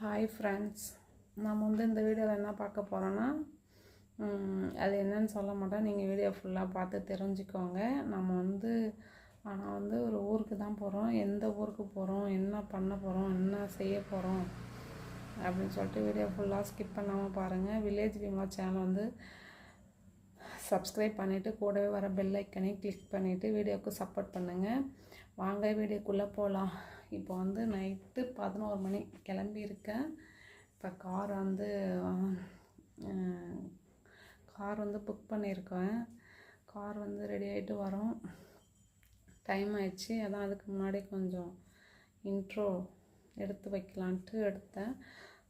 Hi friends நம்ம வந்து இந்த வீடியோவில் என்ன பார்க்க போகிறோன்னா அது என்னன்னு சொல்ல மாட்டேன். நீங்கள் வீடியோ ஃபுல்லாக பார்த்து தெரிஞ்சுக்கோங்க. நம்ம வந்து ஆனால் வந்து ஒரு ஊருக்கு தான் போகிறோம் எந்த ஊருக்கு போகிறோம் என்ன பண்ண போகிறோம் என்ன செய்ய போகிறோம் அப்படின்னு சொல்லிட்டு வீடியோ ஃபுல்லாக ஸ்கிப் பண்ணாமல் பாருங்கள் வில்லேஜ் விமா சேனல் வந்து சப்ஸ்கிரைப் பண்ணிவிட்டு கூடவே வர பெல் ஐக்கனையும் கிளிக் பண்ணிவிட்டு வீடியோவுக்கு சப்போர்ட் பண்ணுங்கள் வாங்க வீடியோக்குள்ளே போகலாம் இப்போ வந்து நைட்டு பதினோரு மணி கிளம்பியிருக்கேன். இப்போ கார் வந்து கார் வந்து புக் பண்ணியிருக்கேன். கார் வந்து ரெடி ஆகிட்டு வரோம். டைம் ஆயிடுச்சு. அதான் அதுக்கு முன்னாடி கொஞ்சம் இன்ட்ரோ எடுத்து வைக்கலான்ட்டு எடுத்தேன்.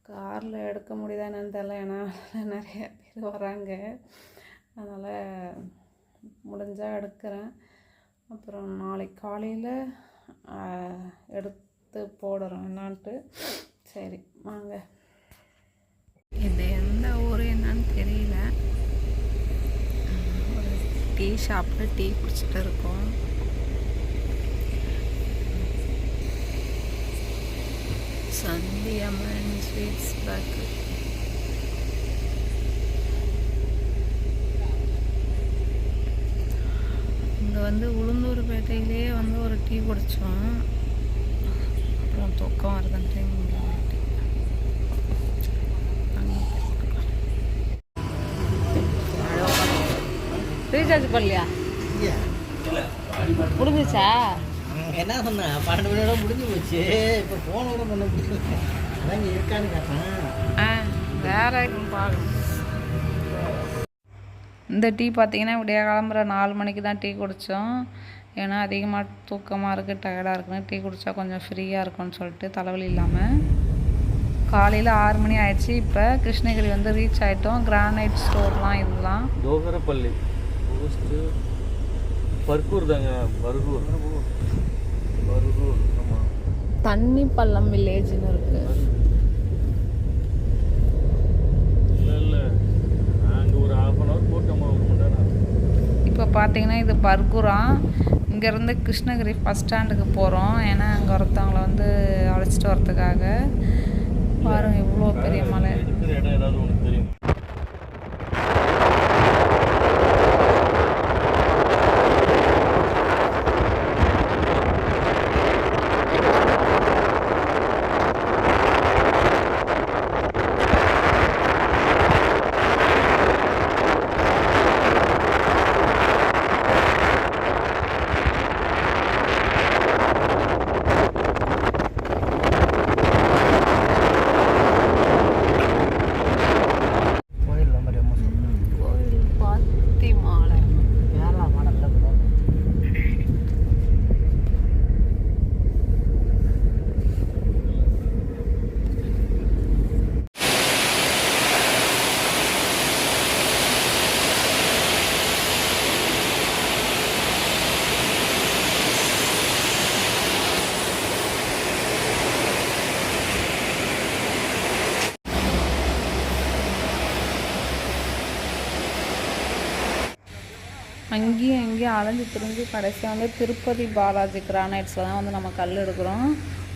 காரில் எடுக்க முடியுதா என்னன்னு தெரியல. ஏன்னா நிறைய பேர் வராங்க. அதனால் முடிஞ்சால் எடுக்கிறேன். அப்புறம் நாளைக்கு காலையில் எடுத்து போடுறோம் என்னான்ட்டு சரி வாங்க. இது எந்த ஊர் என்னன்னு தெரியல. ஒரு டீ ஷாப்பில் டீ குடிச்சிட்டு இருக்கோம். சந்தியம்மன் ஸ்வீட்ஸ் பேக்கரி இங்கே வந்து உளுந்தூர்பேட்டையிலே வந்து ஒரு டீ குடித்தோம் அப்புறம் தூக்கம் வருதுன்ட்டு ரீசார்ஜ் பண்ணலையா? முடிஞ்சிச்சா என்ன சொன்ன? பன்னெண்டு மணியோட முடிஞ்சு போச்சு. இப்போ ஃபோனோட பண்ண முடியல. அதான் இங்கே இருக்கான்னு கேட்டேன். ஆ வேற பார்க்கணும் இந்த டீ பார்த்தீங்கன்னா விடிய கிளம்புற நாலு மணிக்கு தான் டீ குடித்தோம் ஏன்னா அதிகமாக தூக்கமாக இருக்குது டயர்டாக இருக்குன்னு டீ குடித்தா கொஞ்சம் ஃப்ரீயாக இருக்கும்னு சொல்லிட்டு தலைவலி இல்லாமல் காலையில் ஆறு மணி ஆயிடுச்சு. இப்போ கிருஷ்ணகிரி வந்து ரீச் ஆகிட்டோம் கிரானைட் ஸ்டோர்லாம் இதெல்லாம் தோகரப்பள்ளி. பர்கூர் தாங்க பர்கூர். பர்கூர் தண்ணி பள்ளம் வில்லேஜ்னு இருக்குது இல்லை இல்லை நாங்கள் ஒரு ஹாஃப் அன் ஹவர் போட்டோமா ஒரு மணி நேரம் இப்போ பார்த்தீங்கன்னா இது பர்குராம் இங்கேருந்து கிருஷ்ணகிரி பஸ் ஸ்டாண்டுக்கு போகிறோம் ஏன்னா அங்கே ஒருத்தவங்கள வந்து அழைச்சிட்டு வரதுக்காக பாருங்க இவ்வளோ பெரிய மலை. இடம் ஏதாவது உனக்கு தெரியும் கோயில் நம்பர் ரொம்ப சொல்கிறேன் கோயில் பாத்தி மாலை கேரளா மாடலில் போகிறோம் எங்கேயும் எங்கேயும் அலைஞ்சு திரிஞ்சு கடைசியாக வந்து திருப்பதி பாலாஜி கிரானைட்ஸில் தான் வந்து நம்ம கல் எடுக்கிறோம்.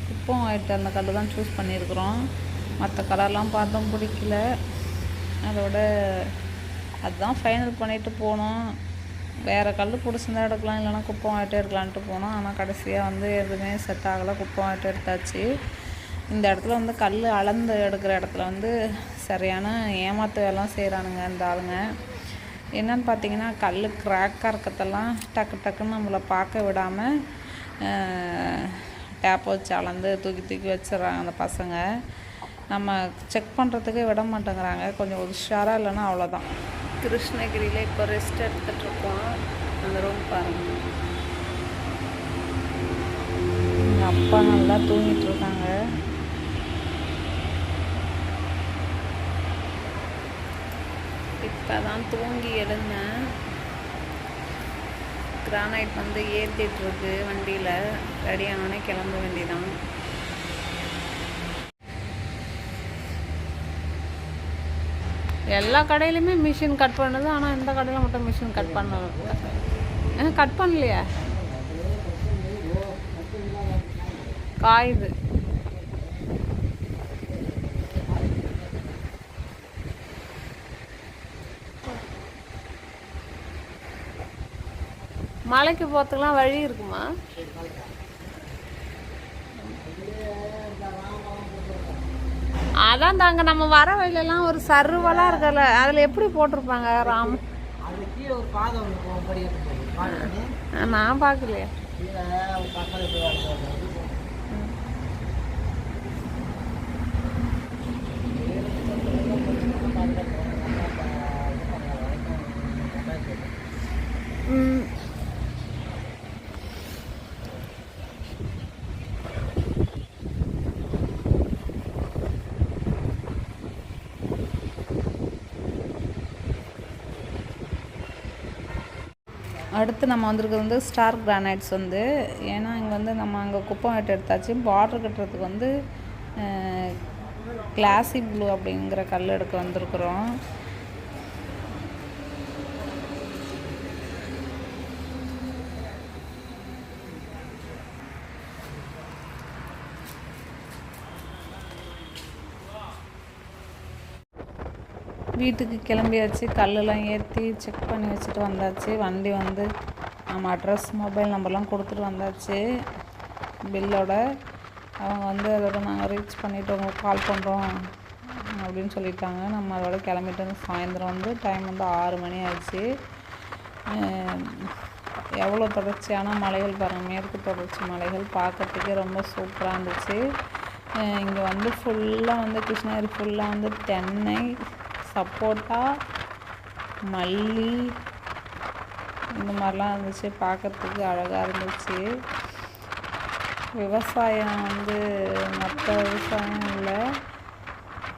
குப்பம் ஆகிட்டு அந்த கல் தான் சூஸ் பண்ணியிருக்கிறோம். மற்ற கலர்லாம் பார்த்தோம் பிடிக்கல. அதோட அதுதான் ஃபைனல் பண்ணிட்டு போனோம். வேறு கல் பிடிச்சிருந்தா எடுக்கலாம் இல்லைன்னா குப்பம் ஆகிட்டே இருக்கலான்ட்டு போனோம். ஆனால் கடைசியாக வந்து எதுவுமே செட் ஆகலை குப்பம் ஆகிட்டே எடுத்தாச்சு. இந்த இடத்துல வந்து கல் அளந்து எடுக்கிற இடத்துல வந்து சரியான ஏமாத்து வேலைலாம் செய்கிறானுங்க இந்த ஆளுங்க. என்னன்னு பார்த்தீங்கன்னா கல் கிராக்காக இருக்கத்தெல்லாம் டக்கு டக்குன்னு நம்மளை பார்க்க விடாமல் டேப் வச்சு அளந்து தூக்கி தூக்கி வச்சிடுறாங்க அந்த பசங்க. நம்ம செக் பண்ணுறதுக்கே விட மாட்டேங்கிறாங்க. கொஞ்சம் உஷாராக இல்லைன்னா அவ்வளோதான் கிருஷ்ணகிரியில் இப்போ ரெஸ்ட் எடுத்துகிட்டு இருக்கோம். அந்த ரூம் பாருங்க. எங்கள் அப்பா நல்லா தூங்கிட்டு இருக்காங்க இப்போ தான் தூங்கி எழுந்தேன். கிரானைட் வந்து ஏற்றிட்டுருக்கு வண்டியில். ரெடி ஆனே கிளம்ப வேண்டிதான். எல்லா கடையிலுமே மிஷின் கட் பண்ணுது. ஆனால் இந்த கடையில் மட்டும் மிஷின் கட் பண்ண கட் பண்ணலையா? காயுது. மலைக்கு போகிறதுக்குலாம் வழி இருக்குமா? அதான் தாங்க நம்ம வர வழியிலலாம் ஒரு சருவெல்லாம் இருக்கல. அதில் எப்படி போட்டிருப்பாங்க ராம்? நான் பார்க்கலையே. அடுத்து நம்ம வந்திருக்கிறது வந்து ஸ்டார் கிரானைட்ஸ் வந்து. ஏன்னா இங்கே வந்து நம்ம அங்கே குப்பம் வெட்டு எடுத்தாச்சு. பார்டர் கட்டுறதுக்கு வந்து கிளாசி ப்ளூ அப்படிங்கிற கல் எடுக்க வந்திருக்குறோம். வீட்டுக்கு கிளம்பியாச்சு. கல்லெல்லாம் ஏற்றி செக் பண்ணி வச்சுட்டு வந்தாச்சு. வண்டி வந்து நம்ம அட்ரஸ் மொபைல் நம்பர்லாம் கொடுத்துட்டு வந்தாச்சு. பில்லோட அவங்க வந்து அதோட நாங்கள் ரீச் பண்ணிவிட்டு உங்களுக்கு கால் பண்ணுறோம் அப்படின்னு சொல்லிட்டாங்க. நம்ம அதோட கிளம்பிட்டு வந்து சாயந்தரம் வந்து டைம் வந்து ஆறு மணி ஆச்சு. எவ்வளோ தொடர்ச்சியான மலைகள் பாருங்கள் மேற்கு தொடர்ச்சி மலைகள் பார்க்கறதுக்கே ரொம்ப சூப்பராக இருந்துச்சு. இங்கே வந்து ஃபுல்லாக வந்து கிருஷ்ணகிரி ஃபுல்லாக வந்து தென்னை சப்போட்டா மல்லி இந்த மாதிரிலாம் இருந்துச்சு பார்க்கறதுக்கு அழகாக இருந்துச்சு. விவசாயம் வந்து மற்ற விவசாயம் இல்லை.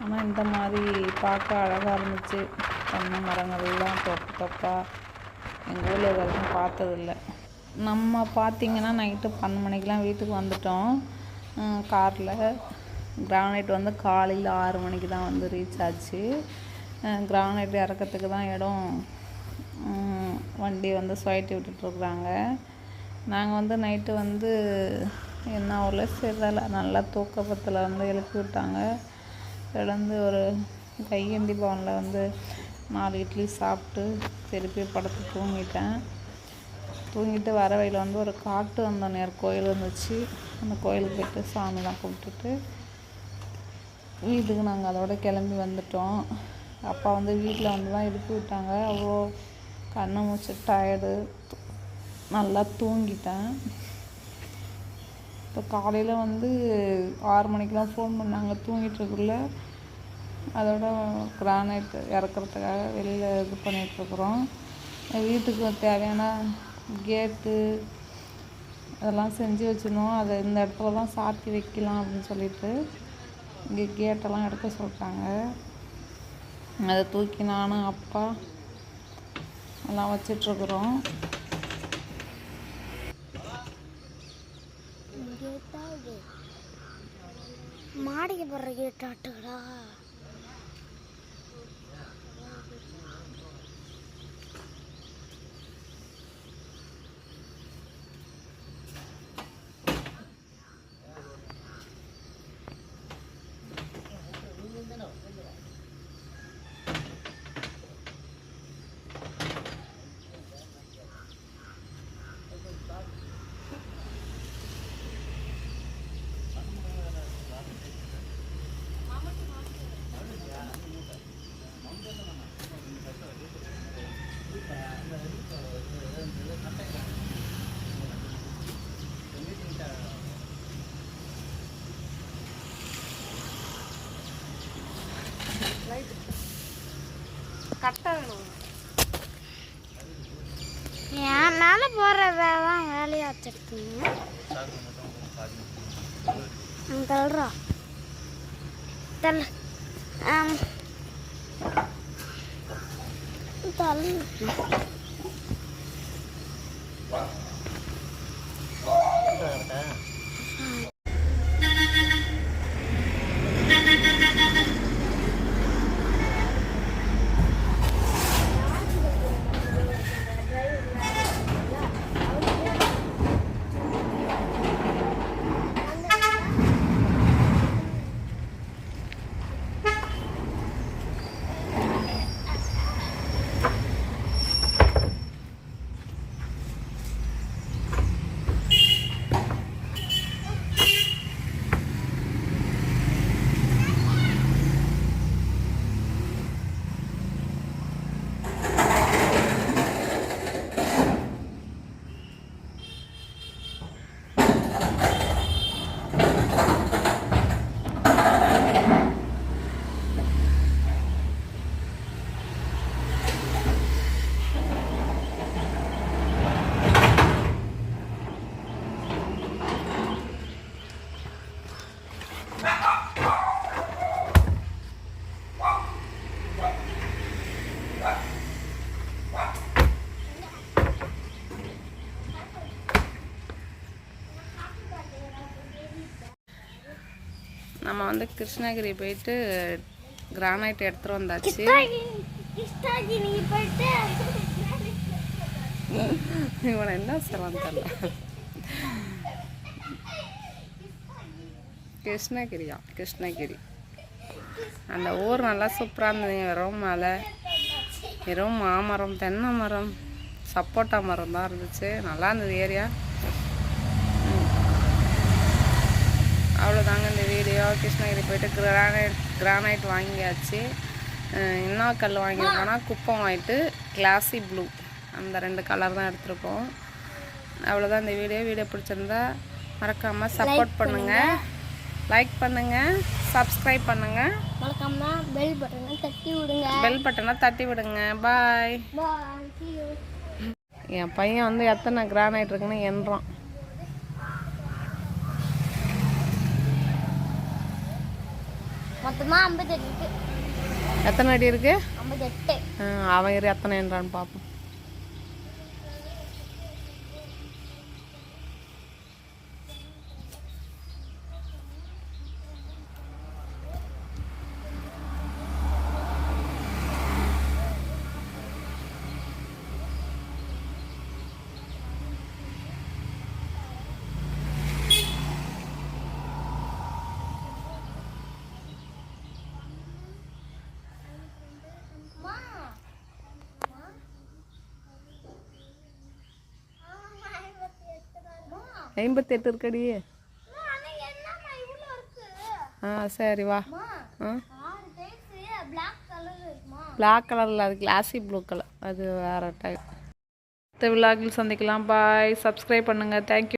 ஆனால் இந்த மாதிரி பார்க்க அழகாக இருந்துச்சு. தென்னை மரங்கள்லாம் தொப்பு தொப்பாக எங்கள் ஊரில் இது வரைக்கும் பார்த்ததில்ல. நம்ம பார்த்திங்கன்னா நைட்டு பன்னெண்டு மணிக்கெலாம் வீட்டுக்கு வந்துட்டோம். காரில். கிரானைட் வந்து காலையில் ஆறு மணிக்கு தான் வந்து ரீச் ஆச்சு. கிரானைட் இறக்கிறதுக்கு தான் இடம் வண்டி வந்து சுழட்டி விட்டுட்ருக்குறாங்க நாங்கள் வந்து நைட்டு வந்து என்ன ஒரு சரியில்ல நல்லா தூக்கப்பத்தில் வந்து எழுப்பி விட்டாங்க. எழுந்து ஒரு கையேந்தி பவனில் வந்து நாலு இட்லி சாப்பிட்டு திருப்பி படுத்து தூங்கிட்டேன். தூங்கிட்டு வர வழியில் வந்து ஒரு காட்டு வந்தோனையார் கோயில் இருந்துச்சு அந்த கோயிலுக்கு போயிட்டு சாமிலாம் கும்பிட்டுட்டு வீட்டுக்கு நாங்கள் அதோட கிளம்பி வந்துட்டோம். அப்பா வந்து வீட்டில் வந்து தான் எழுப்பி விட்டாங்க. அவ்வளோ கண்ணை மூச்சு டயர்டு நல்லா தூங்கிட்டேன். இப்போ காலையில் வந்து ஆறு மணிக்கெலாம் ஃபோன் பண்ணாங்க. தூங்கிட்டுருக்குள்ள அதோட கிரானைட் இறக்குறதுக்காக வெளியில் இது பண்ணிகிட்ருக்குறோம் வீட்டுக்கு தேவையான கேட்டு அதெல்லாம் செஞ்சு வச்சிடணும். அதை இந்த இடத்துல தான் சாத்தி வைக்கலாம் அப்படின்னு சொல்லிட்டு இங்கே கேட்டெல்லாம் எடுக்க சொல்லிட்டாங்க. அதை தூக்கி நானும் அப்பா எல்லாம் வச்சிட்ருக்குறோம். மாடிக்கு போடுற கேட்டாட்டுடா என் மேல போற வேலாம் வேலையா வச்சிருக்கீங்க? ம், தள்ளுறா. தள்ளு. நம்ம வந்து கிருஷ்ணகிரி போயிட்டு கிரானைட் எடுத்துகிட்டு வந்தாச்சு. போயிட்டு இவனை என்ன சிலம் தெரியல. கிருஷ்ணகிரியா? கிருஷ்ணகிரி. அந்த ஊர் நல்லா சூப்பராக இருந்தது. வெறும் மலை வெறும் மாமரம் தென்னை மரம் சப்போட்டா மரம் தான் இருந்துச்சு. நல்லா இருந்தது ஏரியா அவ்வளோதாங்க இந்த வீடியோ கிருஷ்ணகிரி போயிட்டு கிரானைட் கிரானைட் வாங்கியாச்சு. என்ன கல் வாங்கியிருக்கோம்னா குப்பம் வாங்கிட்டு கிளாசி ப்ளூ அந்த ரெண்டு கலர் தான் எடுத்திருக்கோம். அவ்வளோதான் இந்த வீடியோ. வீடியோ பிடிச்சிருந்தா மறக்காமல் சப்போர்ட் பண்ணுங்கள் லைக் பண்ணுங்கள் சப்ஸ்கிரைப் பண்ணுங்கள் மறக்காம பெல் பட்டனை தட்டி விடுங்க. பெல் பட்டனை தட்டி விடுங்க. பாய். என் பையன் வந்து எத்தனை கிரானைட் இருக்குன்னு எண்றான் மொத்தமா ஐம்பத்தெட்டு இருக்கு எத்தனை அடி இருக்கு? ஐம்பத்தெட்டு அவன் எத்தனை என்றான்னு பார்ப்போம் ஐம்பத்தி எட்டு இருக்கடி ஆ சரி வா. ஆ? பிளாக் கலரில் அது கிளாசி ப்ளூ கலர் அது வேறு டைப் அடுத்த விழாக்கள் சந்திக்கலாம். பாய் சப்ஸ்கிரைப் பண்ணுங்கள் தேங்க்யூ